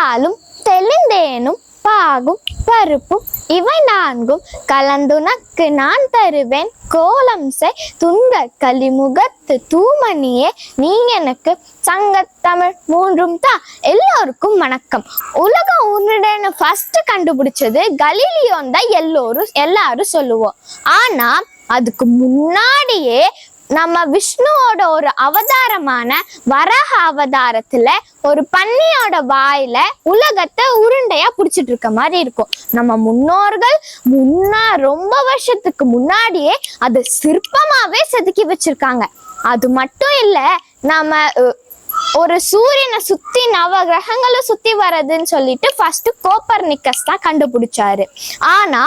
பாலும் தெளிந்தேனும் பாகும் பருப்பும் இவை நான்கும் கலந்துனக்கு நான் தருவேன் கோலம் செய் துங்க கலிமுகத்து தூமணியே நீ எனக்கு சங்கத்தமிழ் மூன்றும் தான் எல்லோருக்கும் வணக்கம் உலகம் உன்னுடன் ஃபர்ஸ்ட் கண்டுபிடிச்சது கலீலியோன் தான் எல்லோரும் எல்லாரும் சொல்லுவோம் ஆனா அதுக்கு முன்னாடியே நம்ம விஷ்ணுவோட ஒரு அவதாரமான வரஹ அவதாரத்துல ஒரு பன்னியோட வாயில உலகத்தை உருண்டையா புடிச்சிட்டு இருக்க மாதிரி இருக்கும். நம்ம முன்னோர்கள் முன்னா ரொம்ப வருஷத்துக்கு முன்னாடியே அதை சிற்பமாவே செதுக்கி வச்சிருக்காங்க. அது மட்டும் இல்ல நம்ம ஒரு சூரியனை சுத்தி நவ கிரகங்களும் சுத்தி வர்றதுன்னு சொல்லிட்டு ஃபர்ஸ்ட் கோப்பர்னிக்கஸ் தான் கண்டுபிடிச்சாரு. ஆனா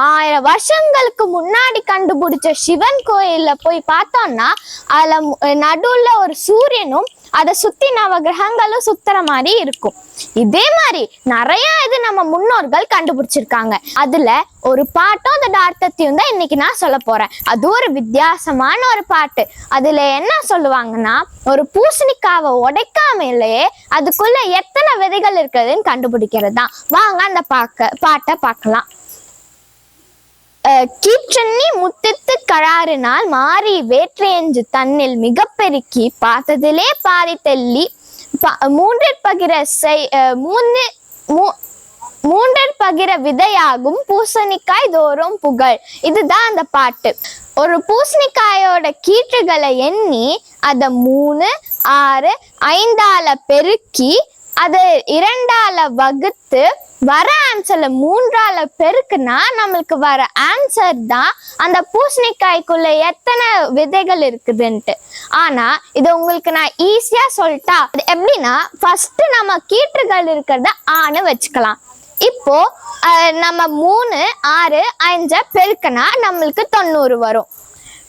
ஆயிரம் வருஷங்களுக்கு முன்னாடி கண்டுபிடிச்ச சிவன் கோயில்ல போய் பார்த்தோம்னா அதுல நடுவுல ஒரு சூரியனும் அதை சுத்தி நவ கிரகங்களும் சுத்துற மாதிரி இருக்கும். இதே மாதிரி நிறைய இது நம்ம முன்னோர்கள் கண்டுபிடிச்சிருக்காங்க. அதுல ஒரு பாட்டும் அந்த டார்த்தத்தையும் தான் இன்னைக்கு நான் சொல்ல போறேன். அது ஒரு வித்தியாசமான ஒரு பாட்டு. அதுல என்ன சொல்லுவாங்கன்னா ஒரு பூசணிக்காவை உடைக்காமலேயே அதுக்குள்ள எத்தனை விதைகள் இருக்குதுன்னு கண்டுபிடிக்கிறது தான். வாங்க அந்த பாக்க பாட்டை பார்க்கலாம். அஹ் கீற்றண்ணி முத்து கழாறினால் மாறி வேற்றையஞ்சு தன்னில் மிக பெருக்கி பார்த்ததிலே பாதி தெள்ளி ப- மூன்றிற் பகிர செய் மூன்று மூ- பகிர விதையாகும் பூசணிக்காய் தோறும் புகழ். இதுதான் அந்த பாட்டு. ஒரு பூசணிக்காயோட கீற்றுகளை எண்ணி அதை மூணு ஆறு ஐந்தால பெருக்கி அதை இரண்டால வகுத்து வர ஆன்சர்ல மூன்றால பெருக்குனா நம்மளுக்கு வர ஆன்சர் தான் அந்த பூசணிக்காய்க்குள்ள எத்தனை விதைகள் இருக்குதுன்ட்டு. ஆனா இது உங்களுக்கு நான் ஈஸியா சொல்லிட்டா அது எப்படின்னா ஃபர்ஸ்ட் நம்ம கீற்றுகள் இருக்கிறத ஆணு வச்சுக்கலாம். இப்போ நம்ம மூணு ஆறு அஞ்ச பெருக்கனா நம்மளுக்கு தொண்ணூறு வரும்.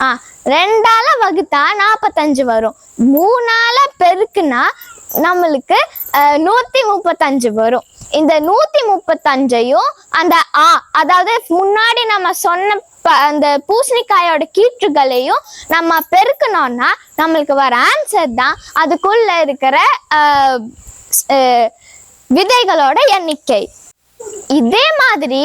ஆ ரெண்டால வகுத்தா நாற்பத்தஞ்சு வரும். மூணால பெருக்குனா நம்மளுக்கு அஹ், நூத்தி முப்பத்தஞ்சு வரும். இந்த நூத்தி முப்பத்தஞ்சையும் அந்த ஆ அதாவது முன்னாடி நம்ம சொன்ன ப- அந்த பூசணிக்காயோட கீற்றுகளையும் நம்ம பெருக்கணும்னா நம்மளுக்கு வர ஆன்சர் தான் அதுக்குள்ள இருக்கிற அஹ், அஹ், விதைகளோட எண்ணிக்கை. இதே மாதிரி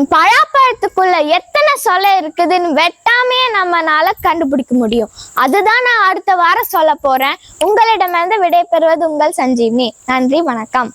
பழாப்பழத்துக்குள்ள எத்தனை சொலை இருக்குதுன்னு வெட்டாமையே நம்மனால கண்டுபிடிக்க முடியும். அதுதான் நான் அடுத்த வாரம் சொல்ல போறேன். உங்களிடமிருந்து விடைபெறுவது உங்கள் சஞ்சீவ்னி நன்றி வணக்கம்.